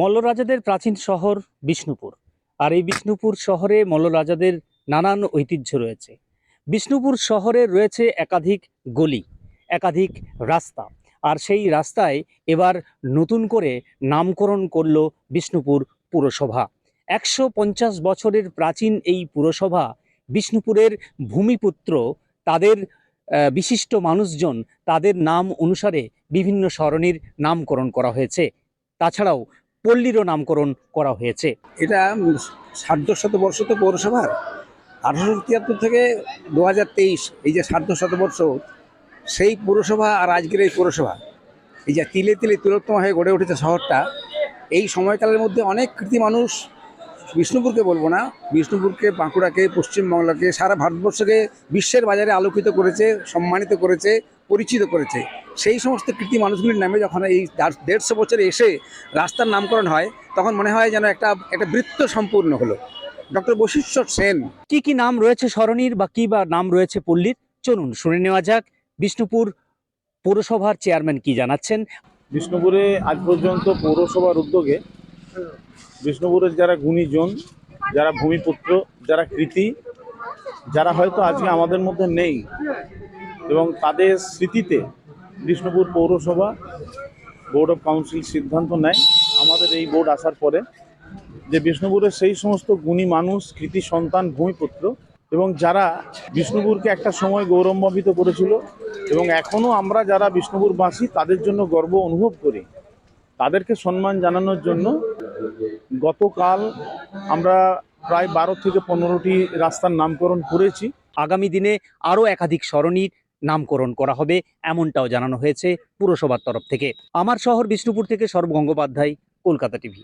মল্লরাজাদের প্রাচীন শহর বিষ্ণুপুর। আর এই বিষ্ণুপুর শহরে মল্লরাজাদের নানান ঐতিহ্য রয়েছে। বিষ্ণুপুর শহরে রয়েছে একাধিক গলি, একাধিক রাস্তা। আর সেই রাস্তায় এবার নতুন করে নামকরণ করল বিষ্ণুপুর পুরসভা। একশো পঞ্চাশ বছরের প্রাচীন এই পুরসভা বিষ্ণুপুরের ভূমিপুত্র, তাদের বিশিষ্ট মানুষজন তাদের নাম অনুসারে বিভিন্ন সরণির নামকরণ করা হয়েছে। তাছাড়াও পল্লীরও নামকরণ করা হয়েছে। এটা সার্ধ শতবর্ষ তো পৌরসভার। আঠারোশো তিয়াত্তর থেকে দু হাজার তেইশ এই যে সার্ধ শতবর্ষ সেই পুরসভা আর আজকের এই পৌরসভা, এই যে তিলে তিলে তিলোত্তম হয়ে গড়ে উঠেছে শহরটা, এই সময়কালের মধ্যে অনেক কৃতি মানুষ বিষ্ণুপুরকে বলব না, বিষ্ণুপুরকে, বাঁকুড়াকে, পশ্চিমবাংলাকে, সারা ভারতবর্ষকে বিশ্বের বাজারে আলোকিত করেছে, সম্মানিত করেছে পরিচিত করেছে। সেই সমস্ত কৃতি মানুষগুলির নামে যখন এই দেড়শো বছরে এসে রাস্তার নামকরণ হয় তখন মনে হয় যেন একটা একটা বৃত্ত সম্পূর্ণ হলো। ডক্টর বশিষ্ঠর সেন। কি কি নাম রয়েছে সরণির বা কি বা নাম রয়েছে পল্লীর? চলুন শুনে নেওয়া যাক। বিষ্ণুপুর পৌরসভার চেয়ারম্যান কি জানাচ্ছেন? বিষ্ণুপুরে আজ পর্যন্ত পৌরসভার উদ্যোগে বিষ্ণুপুরের যারা গুণীজন যারা ভূমিপুত্র যারা কৃতি যারা হয়তো আজকে আমাদের মধ্যে নেই এবং তাদের স্মৃতিতে বিষ্ণুপুর পৌরসভা বোর্ড অফ কাউন্সিল সিদ্ধান্ত নেয়। আমাদের এই বোর্ড আসার পরে যে বিষ্ণুপুরের সেই সমস্ত গুণী মানুষ, কৃতি সন্তান, ভূমিপুত্র এবং যারা বিষ্ণুপুরকে একটা সময় গৌরবান্বিত করেছিল এবং এখনও আমরা যারা বিষ্ণুপুরবাসী তাদের জন্য গর্ব অনুভব করি। তাদেরকে সম্মান জানানোর জন্য গতকাল আমরা প্রায় বারো থেকে পনেরোটি রাস্তার নামকরণ করেছি। আগামী দিনে আরও একাধিক সরণির নামকরণ করা হবে, এমনটাও জানানো হয়েছে পুরসভার তরফ থেকে। আমার শহর বিষ্ণুপুর থেকে সর্ব গঙ্গোপাধ্যায় কলকাতা টিভি।